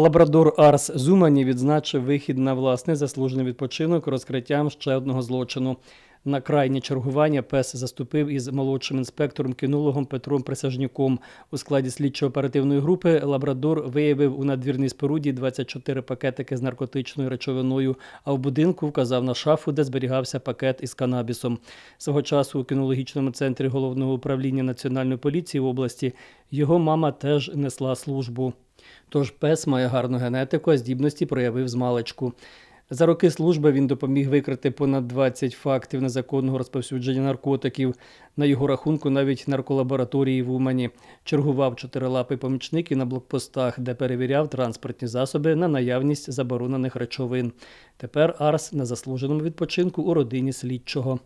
Лабрадор Арс Зумані відзначив вихід на власний заслужений відпочинок розкриттям ще одного злочину. На крайнє чергування пес заступив із молодшим інспектором кінологом Петром Присяжнюком. У складі слідчо-оперативної групи Лабрадор виявив у надвірній споруді 24 пакетики з наркотичною речовиною, а в будинку вказав на шафу, де зберігався пакет із канабісом. Свого часу у кінологічному центрі головного управління національної поліції в області його мама теж несла службу. Тож пес має гарну генетику, а здібності проявив з маличку. За роки служби він допоміг викрити понад 20 фактів незаконного розповсюдження наркотиків. На його рахунку навіть нарколабораторії в Умані. Чергував чотирилапий помічник і на блокпостах, де перевіряв транспортні засоби на наявність заборонених речовин. Тепер Арс на заслуженому відпочинку у родині слідчого.